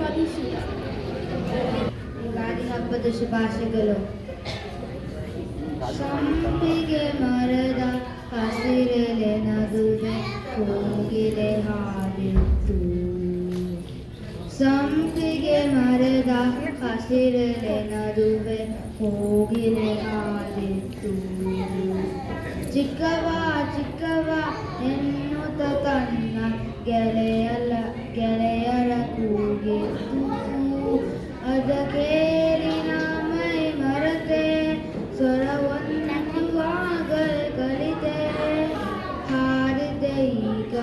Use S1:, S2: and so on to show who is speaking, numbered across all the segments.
S1: ಸ್ವಾಗತಿಸಿದ ಯುಗಾದಿ ಹಬ್ಬದ ಶುಭಾಶಯಗಳು. ಸಂಪಿಗೆ ಮರದ ಹಸಿರೆಲೆ ನದುವೆ ಕೋಗಿಲೆ ಹಾಡಿತು ಸಂಪಿಗೆ ಮರದ ಹಸಿರೆಲೆ ನದುವೆ ಕೋಗಿಲೆ ಹಾಡಿತು ಚಿಕ್ಕವ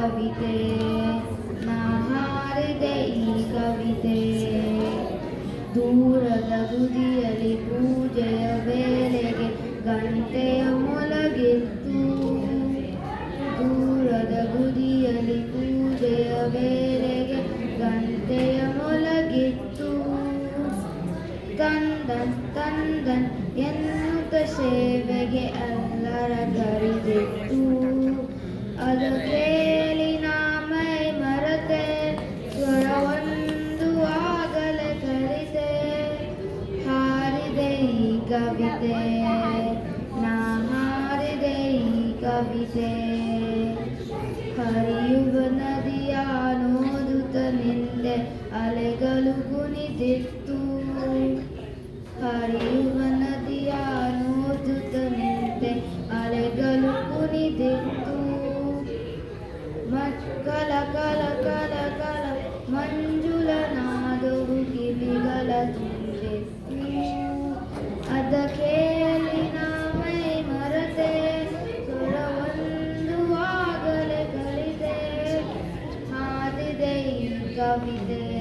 S1: ಕವಿತೆ ನಾ ಹಾರಿದೆ ಈ ಕವಿತೆ. ದೂರದ ಗುದಿಯಲ್ಲಿ ಪೂಜೆಯ ವೇಳೆಗೆ ಗಂಟೆಯ ಮೊಲಗಿತ್ತು. ದೂರದ ಗುದಿಯಲ್ಲಿ ಪೂಜೆಯ ವೇಳೆಗೆ ಗಂಟೆಯ ಮೊಲಗಿತ್ತು. ತಂದನ್ ತಂದನ್ ಎನ್ನುತ್ತ ಸೇವೆಗೆ ಎಲ್ಲರ ಕರಿದಿತ್ತು. ಅದು ಕವಿತೆ, ನಾ ಹಾರಿದೆ ಈ ಕವಿತೆ. ಹರಿಯುವ ನದಿಯ ನೋದುತ್ತ ನಿಂದೆ ಅಲೆಗಳು ಕುಣಿದಿತ್ತು ಹರಿಯುವ ನದಿಯ ನೋದುತ್ತ ನಿಂತೆ ಅಲೆಗಳು ಕುಣಿದಿತ್ತು ಮಕ್ಕಳ ಕಲ ಕಲ ಕಲ David.